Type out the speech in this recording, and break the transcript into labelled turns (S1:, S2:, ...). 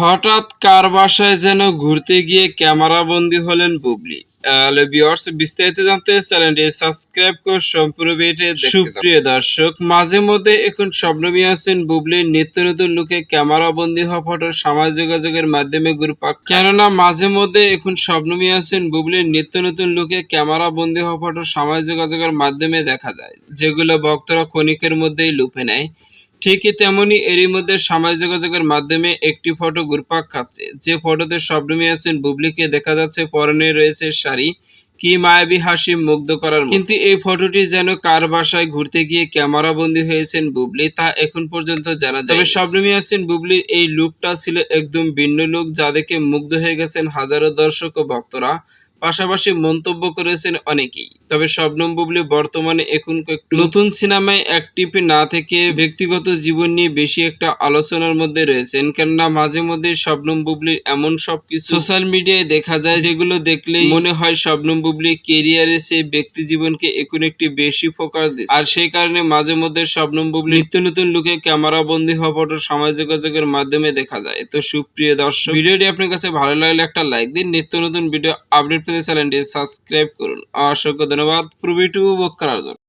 S1: হঠাৎ কার বাসায় যেন ঘুরতে গিয়ে ক্যামেরা বন্দি হলেন বুবলি। হ্যালো ভিউয়ার্স বিস্তারিত জানতে চ্যানেলটি সাবস্ক্রাইব করে সম্পূর্ণ। সুপ্রিয় দর্শক, মাঝে মধ্যে এখন স্বপ্নবী আছেন বুবলির নিত্য নতুন লুকে ক্যামেরা বন্দি হওয়া ফটো সামাজিক যোগাযোগের মাধ্যমে ঘুরপাক কেননা মাঝে মধ্যে এখন স্বপ্নবী আছেন বুবলির নিত্য নতুন লুকে ক্যামেরা বন্দি হওয়া ফটো সামাজিক যোগাযোগের মাধ্যমে দেখা যায়, যেগুলো ভক্তরা ক্ষণিকের মধ্যেই লুপে নেয়। ঠিকই তেমনি এরই মধ্যে সামাজিক যোগাযোগের মাধ্যমে একটি ফটো ঘুরপাক খাচ্ছে। যে ফটোতে শবনমী আছেন বুবলিকে দেখা যাচ্ছে, পরনে রয়েছে শাড়ি। কি মায়াবী হাসি মুগ্ধ করার কিন্তু এই ফটোটি যেন কার বাসায় ঘুরতে গিয়ে ক্যামেরা বন্দী হয়েছেন বুবলি, তা এখন পর্যন্ত জানা যায় তবে শবনমী আছেন বুবলির এই লুকটা ছিল একদম ভিন্ন লুক, যা দেখে মুগ্ধ হয়ে গেছেন হাজারো দর্শক ও ভক্তরা। পাশাপাশি মন্তব্য করেছেন অনেকেই। তবে শবনম বুবলি বর্তমানে এখন নতুন সিনেমায় অ্যাক্টিভ না থেকে ব্যক্তিগত জীবন নিয়ে বেশি একটা আলোচনার মধ্যে রয়েছেন। কেননা মাঝে মধ্যে শবনম বুবলির এমন সবকিছু সোশ্যাল মিডিয়ায় দেখা যায়, যেগুলো দেখলেই মনে হয় শবনম বুবলি কেরিয়ারে সে ব্যক্তি জীবনকে এখন একটি বেশি ফোকাস দিচ্ছে। আর সেই কারণে মাঝে মধ্যে শবনম বুবলি নিত্য নতুন লুকে ক্যামেরা বন্দী হওয়া ফটো সামাজিক যোগাযোগের মাধ্যমে দেখা যায়। তো সুপ্রিয় দর্শক, ভিডিওটি আপনার কাছে ভালো লাগলে একটা লাইক দিন। নিত্য নতুন ভিডিও আপডেট পেতে চ্যানেলটি সাবস্ক্রাইব করুন। অসংখ্য ধন্যবাদ প্রবিটু উপভোগ করার জন্য।